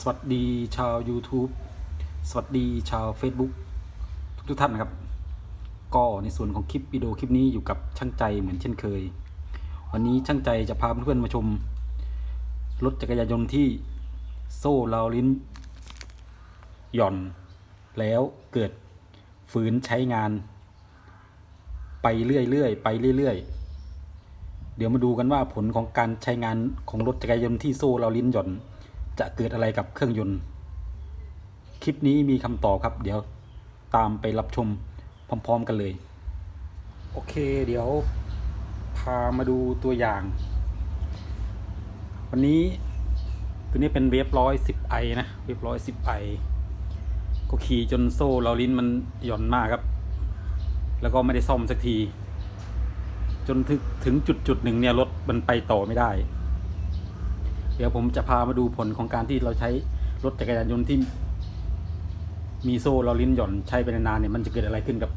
สวัสดีชาว YouTube สวัสดีชาว Facebook ทุกทุกท่านนะครับ ก็ในส่วนของคลิปวิดีโอคลิปนี้อยู่กับช่างใจเหมือนเช่นเคย วันนี้ช่างใจจะพาเพื่อนๆมาชม รถจักรยานยนต์ที่โซ่ราวลิ้น หย่อน แล้วเกิดฝืนใช้งาน ไปเรื่อยๆไปเรื่อยๆเดี๋ยวมาดูกันว่าผลของการใช้งานของรถจักรยานยนต์ที่โซ่เราลิ้นหย่อน จะเกิดอะไรกับเครื่องยนต์ คลิปนี้มีคำตอบครับ เดี๋ยวตามไปรับชมพร้อม ๆ กันเลย โอเค เดี๋ยวพามาดูตัวอย่าง วันนี้ตัวนี้เป็นเวฟร้อยสิบไอนะเวฟร้อยสิบไอก็ขี่จนโซ่เราลิ้นมันหย่อนมากครับ แล้วก็ไม่ได้ซ่อมสักที จนถึงถึงจุดจุดหนึ่งเนี่ยรถมันไปต่อไม่ได้ เดี๋ยวผมจะพามาดูผลของการที่เราใช้รถจักรยานยนต์ที่ มีโซ่เราลิ้นหย่อนใช้ไปนานๆเนี่ยมันจะเกิดอะไรขึ้นกับ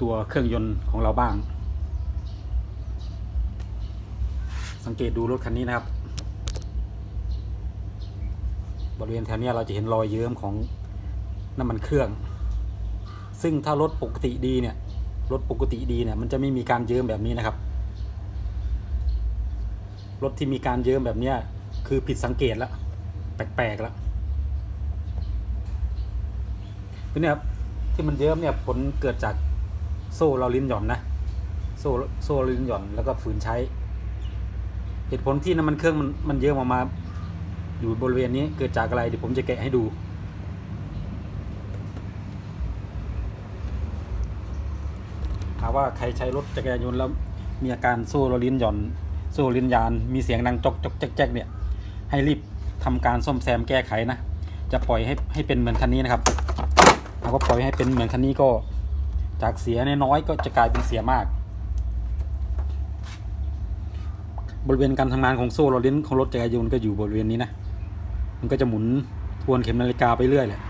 ตัวเครื่องยนต์ของเราบ้าง สังเกตดูรถคันนี้นะครับ บริเวณแถวนี้เราจะเห็นรอยเยิ้มของน้ำมันเครื่อง ซึ่งถ้ารถปกติดีเนี่ยรถปกติดีเนี่ยมันจะไม่มีการเยิ้มแบบนี้นะครับ รถที่มีการเยิ้มแบบเนี้ย คือผิดสังเกตแล้ว แปลกๆแล้วตัวเนี้ยครับที่มันเยิ้มเนี่ยผลเกิดจากโซ่เราลิ้นหย่อนนะ โซ่โซ่ลิ้นหย่อนแล้วก็ฝืนใช้ เหตุผลที่น้ำมันเครื่องมันมันเยิ้มออกมา อยู่บริเวณนี้เกิดจากอะไรเดี๋ยวผมจะแกะให้ดูถามว่าใครใช้รถจักรยานยนต์แล้วมีอาการโซ่เราลิ้นหย่อน โซ่ลิ้นยานมีเสียงดังจกจกแจ๊กเนี่ย ให้รีบทำการซ่อมแซมแก้ไขนะ จะปล่อยให้ให้เป็นเหมือนคันนี้นะครับหากว่าปล่อยให้เป็นเหมือนคันนี้ก็ จากเสียน้อยก็จะกลายเป็นเสียมาก บริเวณการทำงานของโซ่เราลิ้นของรถจักรยานยนต์ก็อยู่บริเวณนี้นะ มันก็จะหมุนทวนเข็มนาฬิกาไปเรื่อยแหละ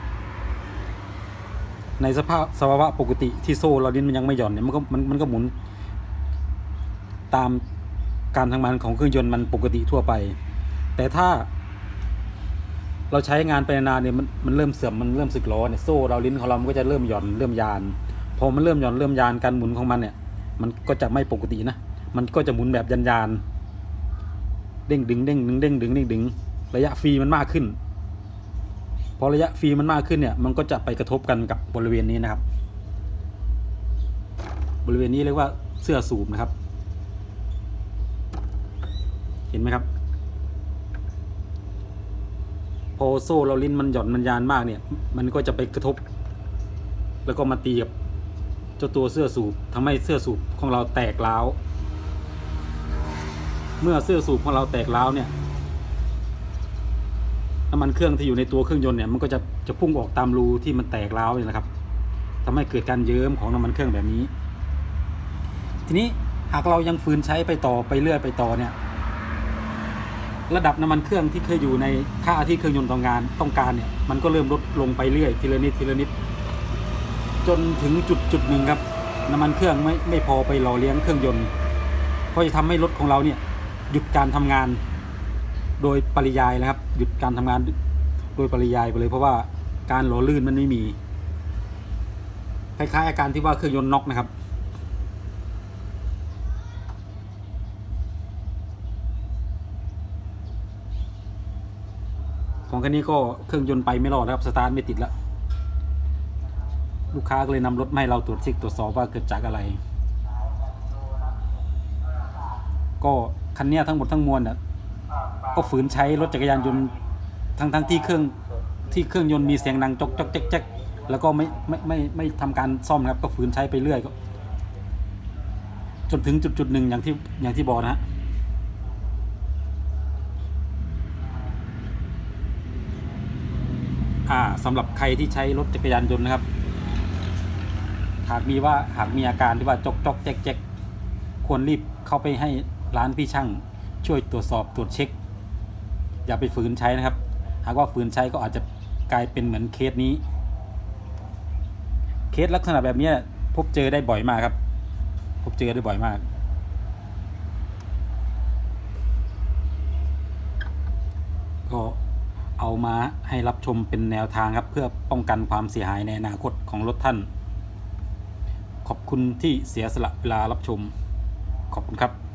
ในสภาพสภาวะปกติที่โซ่เราลิ้นมันยังไม่หย่อนเนี่ยมันก็มันมันก็หมุน ตามการทำงานของเครื่องยนต์มันปกติทั่วไป แต่ถ้า เราใช้งานไปนานเนี่ยมันมันเริ่มเสื่อมมันเริ่มสึกหรอเนี่ยโซ่เราลิ้นของเรามันก็จะเริ่มหย่อนเริ่มยานพอมันเริ่มหย่อนเริ่มยานการหมุนของมันเนี่ย มันก็จะไม่ปกตินะมันก็จะหมุนแบบยันยานเด้งดึงเด้งดึงเด้งดึงเด้งดึงระยะฟรีมันมากขึ้นพอระยะฟรีมันมากขึ้นเนี่ย มันก็จะไปกระทบกันกับบริเวณนี้นะครับ บริเวณนี้เรียกว่าเสื้อสูบนะครับ เห็นไหมครับ พอโซ่เราลิ้นมันหย่อนมันยานมากเนี่ย มันก็จะไปกระทบ แล้วก็มาตีกับเจ้าตัวเสื้อสูบทำให้เสื้อสูบของเราแตกร้าวเมื่อเสื้อสูบของเราแตกร้าวเนี่ยน้ำมันเครื่องที่อยู่ในตัวเครื่องยนต์เนี่ยมันก็จะจะพุ่งออกตามรูที่มันแตกร้าวนี่แหละครับทำให้เกิดการเยิ้มของน้ำมันเครื่องแบบนี้ ทีนี้หากเรายังฝืนใช้ไปต่อไปเรื่อยไปต่อเนี่ย ระดับน้ำมันเครื่องที่เคยอยู่ในค่าที่เครื่องยนต์ต้องการต้องการเนี่ยมันก็เริ่มลดลงไปเรื่อยทีละนิดทีละนิด จนถึงจุดจุดหนึ่งครับน้ำมันเครื่องไม่ไม่พอไปหล่อเลี้ยงเครื่องยนต์ก็จะทำให้รถของเราเนี่ยหยุดการทำงานโดยปริยายนะครับ หยุดการทำงานโดยปริยายไปเลยเพราะว่าการหล่อลื่นมันไม่มีคล้ายๆอาการที่ว่าเครื่องยนต์น็อกนะครับ ของคันนี้ก็เครื่องยนต์ไปไม่รอดนะครับสตาร์ทไม่ติดแล้วลูกค้าก็เลยนำรถมาให้เราตรวจเช็คตรวจสอบว่าเกิดจากอะไร ก็คันนี้ทั้งหมดทั้งมวลน่ะก็ฝืนใช้รถจักรยานยนต์ทั้งทั้งที่เครื่องที่เครื่องยนต์มีเสียงดังจกจกแจ๊กแจ๊กแล้วก็ไม่ไม่ไม่ไม่ทำการซ่อมนะครับ ก็ฝืนใช้ไปเรื่อยก็จนถึงจุดจุดหนึ่งอย่างที่อย่างที่บอกนะฮะ อ่า สำหรับใครที่ใช้รถจักรยานยนต์นะครับ หากมีว่าหากมีอาการที่ว่าจกจกแจ๊กแจ๊กควรรีบเข้าไปให้ร้านพี่ช่างช่วยตรวจสอบตรวจเช็ค อย่าไปฝืนใช้นะครับ หากว่าฝืนใช้ก็อาจจะกลายเป็นเหมือนเคสนี้ เคสลักษณะแบบนี้พบเจอได้บ่อยมากครับ พบเจอได้บ่อยมากก็ เอามาให้รับชมเป็นแนวทางครับ เพื่อป้องกันความเสียหายในอนาคตของรถท่าน ขอบคุณที่เสียสละเวลารับชม ขอบคุณครับ